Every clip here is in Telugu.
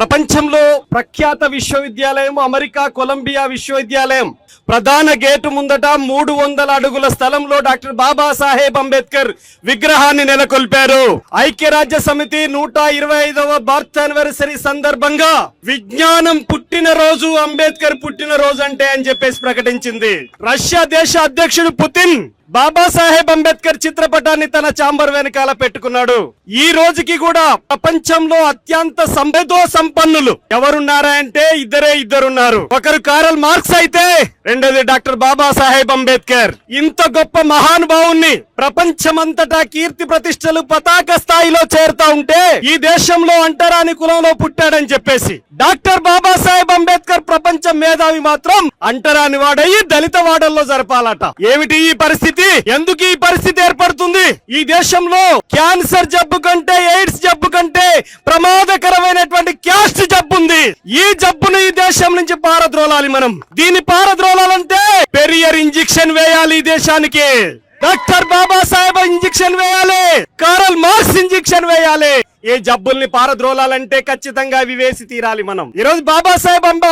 ప్రపంచంలో ప్రఖ్యాత విశ్వవిద్యాలయం అమెరికా కొలంబియా విశ్వవిద్యాలయం. ప్రధాన గేటు ముందట మూడు వందల అడుగుల స్థలంలో డాక్టర్ బాబాసాహెబ్ అంబేద్కర్ విగ్రహాన్ని నెలకొల్పారు. ఐక్యరాజ్య సమితి నూట ఇరవై ఐదవ బర్త్ యానివర్సరీ సందర్భంగా విజ్ఞానం పుట్టిన రోజు అంబేద్కర్ పుట్టిన రోజు అంటే అని చెప్పేసి ప్రకటించింది. రష్యా దేశ అధ్యక్షుడు పుతిన్ బాబాసాహెబ్ అంబేద్కర్ చిత్రపటాన్ని తన చాంబర్ వెనకాల పెట్టుకున్నాడు. ఈ రోజుకి కూడా ప్రపంచంలో అత్యంత సంపదో సంపన్నులు ఎవరున్నారా అంటే ఇద్దరే ఇద్దరున్నారు. ఒకరు కారల్ మార్క్స్ అయితే రెండోది డాక్టర్ బాబాసాహెబ్ అంబేద్కర్. ఇంత గొప్ప మహానుభావుణ్ణి ప్రపంచమంతటా కీర్తి ప్రతిష్టలు పతాక స్థాయిలో చేరుతా ఉంటే ఈ దేశంలో అంటరాని కులంలో పుట్టాడని చెప్పేసి డాక్టర్ బాబాసాహెబ్ అంబేద్కర్ ప్రపంచ మేధావి మాత్రం అంటరాని వాడయి దళిత వాడల్లో జరపాలట. ఏమిటి ఈ పరిస్థితి? ఎందుకు ఈ పరిస్థితి ఏర్పడుతుంది? ఈ దేశంలో క్యాన్సర్ జబ్బు కంటే ఎయిడ్స్ జబ్బు కంటే ప్రమాదకరమైనటువంటి క్యాస్ట్ జబ్బు ఉంది. ఈ జబ్బును ఈ దేశం నుంచి పారద్రోలాలి మనం. దీన్ని పారద్రోలాలంటే పెరియర్ ఇంజెక్షన్ వేయాలి ఈ దేశానికి. డాక్టర్ బాబాసాహెబ్ ఇంజెక్షన్ వేయాలి. కారల్ మార్క్స్ ఇంజెక్షన్ వేయాలి. ఏ జబ్బుల్ని పారద్రోలాలంటే ఖచ్చితంగా అవి వేసి తీరాలి మనం. ఈ రోజు బాబాసాహెబ్ అంబ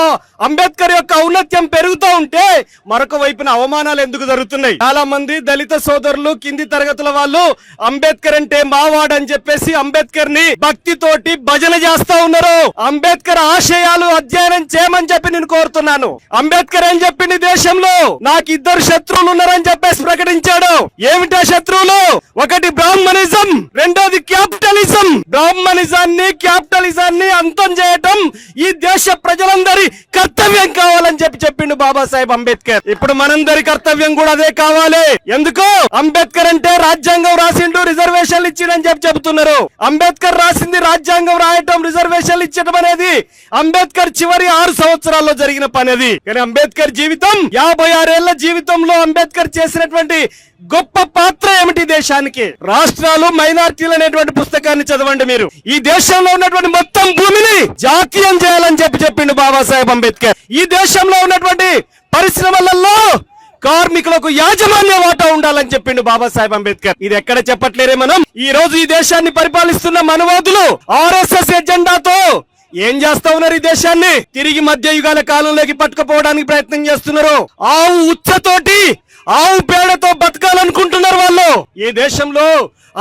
అంబేద్కర్ యొక్క ఔన్నత్యం పెరుగుతూ ఉంటే మరొక వైపున అవమానాలు ఎందుకు జరుగుతున్నాయి? చాలా మంది దళిత సోదరులు కింది తరగతుల వాళ్ళు అంబేద్కర్ అంటే మావాడు అని చెప్పేసి అంబేద్కర్ని భక్తితోటి భజన చేస్తా ఉన్నారు. అంబేద్కర్ ఆశయాలు అధ్యయనం చేయమని చెప్పి నేను కోరుతున్నాను. అంబేద్కర్ ఏం చెప్పింది దేశంలో? నాకు ఇద్దరు శత్రువులు ఉన్నారని చెప్పేసి ప్రకటించాడు. ఏమిటా శత్రువులు? ఒకటి బ్రాహ్మణిజం రెండోది క్యాపిటలిజం. బ్రాహ్మణిజాన్ని క్యాపిటలిజాన్ని అంతం చేయటం ఈ దేశ ప్రజలందరి కర్తవ్యం కావాలని చెప్పి చెప్పిండు బాబాసాహెబ్ అంబేద్కర్. ఇప్పుడు మనందరి కర్తవ్యం కూడా అదే కావాలి. ఎందుకు? అంబేద్కర్ అంటే రాజ్యాంగం రాసిండు రిజర్వేషన్లు ఇచ్చిండని చెప్పి చెబుతున్నారు. అంబేద్కర్ రాసింది రాజ్యాంగం రాయటం రిజర్వేషన్లు ఇచ్చటం అనేది అంబేద్కర్ చివరి ఆరు సంవత్సరాల్లో జరిగిన పని అది. కానీ అంబేద్కర్ జీవితం యాభై ఆరేళ్ళ జీవితంలో అంబేద్కర్ చేసినటువంటి గొప్ప పాత్ర ఏమిటి దేశానికి? రాష్ట్రాలు మైనార్టీలు అనేటువంటి పుస్తకాన్ని చదవండి మీరు. ఈ దేశంలో ఉన్నటువంటి మొత్తం భూమిని జాతీయం చేయాలని చెప్పి చెప్పిండు బాబాసాహెబ్ అంబేద్కర్. ఈ దేశంలో ఉన్నటువంటి పరిశ్రమలలో కార్మికులకు యాజమాన్య వాటా ఉండాలని చెప్పిండు బాబాసాహెబ్ అంబేద్కర్. ఇది ఎక్కడ చెప్పట్లేరే మనం? ఈ రోజు ఈ దేశాన్ని పరిపాలిస్తున్న మనవాదులు ఆర్ఎస్ఎస్ ఎజెండాతో ఏం చేస్తా ఉన్నారు ఈ దేశాన్ని? తిరిగి మధ్య యుగాల కాలంలోకి పట్టుకుపోవడానికి ప్రయత్నం చేస్తున్నారు. ఆవు ఉచ్చతోటి ఆవు పేడతో బతకాలనుకుంటున్నారు వాళ్ళు. ఈ దేశంలో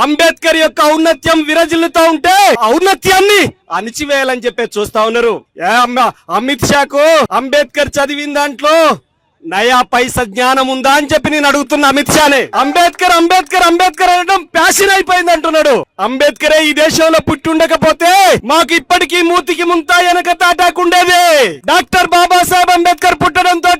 అంబేద్కర్ యొక్క ఔన్నత్యం విరజిల్లుతా ఉంటే ఔన్నత్యాన్ని అణిచివేయాలని చెప్పి చూస్తా ఉన్నారు. అమిత్ షాకు అంబేద్కర్ చదివిన దాంట్లో నయా పైస జ్ఞానం ఉందా అని చెప్పి నేను అడుగుతున్న అమిత్ షానే. అంబేద్కర్ అంబేద్కర్ అంబేద్కర్ అనడం ప్యాషన్ అయిపోయింది అంటున్నాడు. అంబేద్కరే ఈ దేశంలో పుట్టి ఉండకపోతే మాకు ఇప్పటికీ మూతికి ముంతా వెనక తాటాకుండేది డాక్టర్ బాబాసాహెబ్ అంబేద్కర్ పుట్టడంతో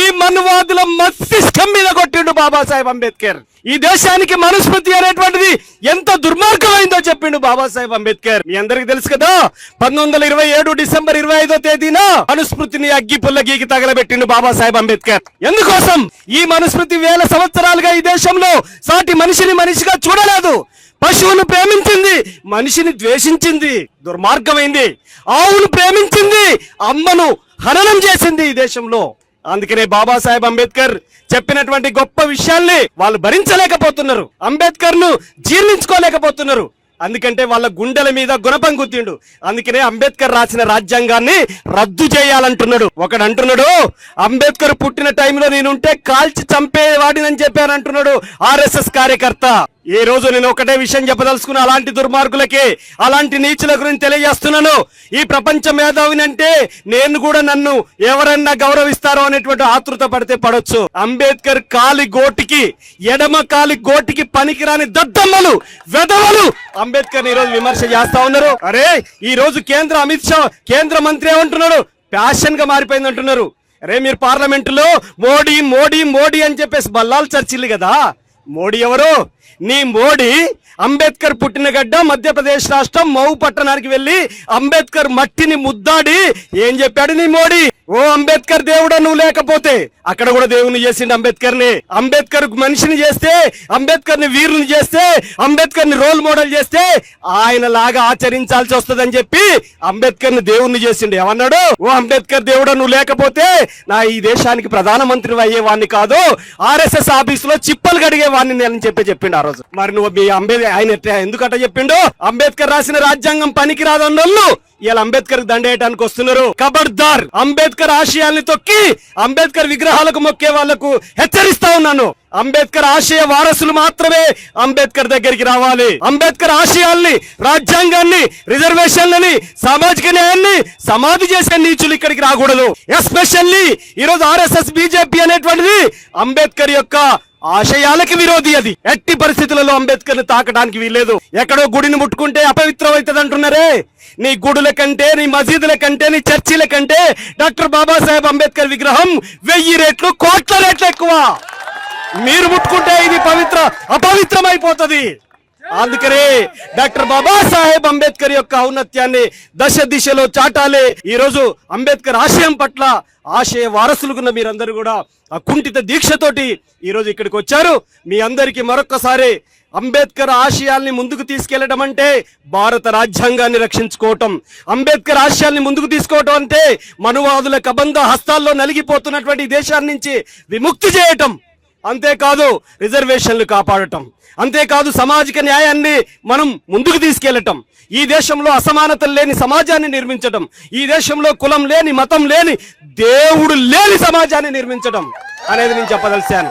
ఈ మనువాదుల మస్తిష్కం మీద కొట్టిండు బాబాసాహెబ్ అంబేద్కర్. ఈ దేశానికి మనుస్మృతి అనేటువంటిది ఎంత దుర్మార్గమైందో చెప్పిండు బాబాసాహెబ్ అంబేద్కర్. మీ అందరికి తెలుసు కదా పంతొమ్మిది వందల ఇరవై ఏడు డిసెంబర్ ఇరవై ఐదో తేదీన మనుస్మృతిని అగ్గి పుల్ల గీకి తగలబెట్టిండు బాబాసాహెబ్ అంబేద్కర్ అంబేద్కర్. ఎందుకోసం? ఈ మనుస్మృతి వేల సంవత్సరాలుగా ఈ దేశంలో సాటి మనిషిని మనిషిగా చూడలేదు. పశువును ప్రేమించింది మనిషిని ద్వేషించింది దుర్మార్గమైంది. ఆవును ప్రేమించింది అమ్మను హననం చేసింది ఈ దేశంలో. అందుకనే బాబాసాహెబ్ అంబేద్కర్ చెప్పినటువంటి గొప్ప విషయాల్ని వాళ్ళు భరించలేకపోతున్నారు. అంబేద్కర్ను జీర్ణించుకోలేకపోతున్నారు. అందుకంటే వాళ్ళ గుండెల మీద గుణపం గుర్తిండు. అందుకనే అంబేద్కర్ రాసిన రాజ్యాంగాన్ని రద్దు చేయాలంటున్నాడు. ఒకడు అంటున్నాడు అంబేద్కర్ పుట్టిన టైంలో నేనుంటే కాల్చి చంపేవాడినని చెప్పాను అంటున్నాడు ఆర్ఎస్ఎస్ కార్యకర్త. ఈ రోజు నేను ఒకటే విషయం చెప్పదలుచుకున్న అలాంటి దుర్మార్గులకి అలాంటి నీచుల గురించి తెలియజేస్తున్నాను. ఈ ప్రపంచ మేధావిని అంటే నేను కూడా నన్ను ఎవరన్నా గౌరవిస్తారో అనేటువంటి ఆతృత పడితే పడొచ్చు. అంబేద్కర్ కాలి గోటికి ఎడమ కాలి గోటికి పనికిరాని దద్దమ్మలు వెదవలు! అంబేద్కర్ ఈ రోజు విమర్శ చేస్తా ఉన్నారు. అరే ఈ రోజు కేంద్ర అమిత్ షా కేంద్ర మంత్రి ఏమంటున్నాడు? ప్యాషన్గా మారిపోయింది అంటున్నారు. అరే మీరు పార్లమెంటులో మోడీ మోడీ మోడీ అని చెప్పేసి బల్లాలు చర్చిల్లు కదా? మోడీ ఎవరు? నీ మోడీ అంబేద్కర్ పుట్టిన గడ్డ మధ్యప్రదేశ్ రాష్ట్రం మౌ పట్టణానికి వెళ్ళి అంబేద్కర్ మట్టిని ముద్దాడి ఏం చెప్పాడు నీ మోడీ? ఓ అంబేద్కర్ దేవుడా నువ్వు లేకపోతే. అక్కడ కూడా దేవుని చేసిండు అంబేద్కర్ని అంబేద్కర్ మనిషిని చేస్తే అంబేద్కర్ని వీరుని చేస్తే అంబేద్కర్ని రోల్ మోడల్ చేస్తే ఆయన లాగా ఆచరించాల్సి వస్తుందని చెప్పి అంబేద్కర్ని దేవుణ్ణి చేసిండు. ఏమన్నాడు? ఓ అంబేద్కర్ దేవుడా నువ్వు లేకపోతే నా ఈ దేశానికి ప్రధానమంత్రి అయ్యేవాడిని కాదు ఆర్ఎస్ఎస్ ఆఫీస్లో చిప్పలు కడిగేవాడిని నేను చెప్పి చెప్పిండు ఆ రోజు. మరి నువ్వు మీ అంబేద్కర్ ఆయన ఎందుకట చెప్పిండు? అంబేద్కర్ రాసిన రాజ్యాంగం పనికి రాదన్నోళ్ళు ఇలా అంబేద్కర్ దండేయటానికి వస్తున్నారు. కబడ్దార్ అంబేద్కర్ అంబేద్కర్ ఆశయాల్ని తొక్కి అంబేద్కర్ విగ్రహాలకు మొక్కే వాళ్ళకు హెచ్చరిస్తా ఉన్నాను. అంబేద్కర్ ఆశయ వారసులు మాత్రమే అంబేద్కర్ దగ్గరికి రావాలి. అంబేద్కర్ ఆశయాల్ని రాజ్యాంగాన్ని రిజర్వేషన్లని సామాజిక న్యాయాన్ని సమాధి చేసే నీచులు ఇక్కడికి రాకూడదు. ఎస్పెషల్లీ ఈరోజు ఆర్ఎస్ఎస్ బీజేపీ అనేటువంటిది అంబేద్కర్ యొక్క ఆశయాలకి విరోధి అది. ఎట్టి పరిస్థితులలో అంబేద్కర్ని తాకడానికి వీల్లేదు. ఎక్కడో గుడిని ముట్టుకుంటే అపవిత్రం అవుతుంది అంటున్నారే నీ గుడుల కంటే నీ మసీదుల కంటే నీ చర్చిల కంటే డాక్టర్ బాబాసాహెబ్ అంబేద్కర్ విగ్రహం వెయ్యి రేట్లు కోట్ల రేట్లు ఎక్కువ. మీరు ముట్టుకుంటే ఇది పవిత్ర అపవిత్రమైపోతుంది. అందుకనే డాక్టర్ బాబాసాహెబ్ అంబేద్కర్ యొక్క ఔన్నత్యాన్ని దశ దిశలో చాటాలి. ఈ రోజు అంబేద్కర్ ఆశయం పట్ల ఆశయ వారసులుగున్న మీరందరూ కూడా ఆ కుంఠిత దీక్షతోటి ఈరోజు ఇక్కడికి వచ్చారు. మీ అందరికీ మరొక్కసారి అంబేద్కర్ ఆశయాల్ని ముందుకు తీసుకెళ్ళడం అంటే భారత రాజ్యాంగాన్ని రక్షించుకోవటం. అంబేద్కర్ ఆశయాల్ని ముందుకు తీసుకోవటం అంటే మనువాదుల కబంధ హస్తాల్లో నలిగిపోతున్నటువంటి దేశాన్ని నుంచి విముక్తి చేయటం. అంతేకాదు రిజర్వేషన్లు కాపాడటం. అంతేకాదు సామాజిక న్యాయాన్ని మనం ముందుకు తీసుకెళ్ళటం ఈ దేశంలో అసమానతలు లేని సమాజాన్ని నిర్మించటం. ఈ దేశంలో కులం లేని మతం లేని దేవుడు లేని సమాజాన్ని నిర్మించటం అనేది నేను చెప్పదలిచాను.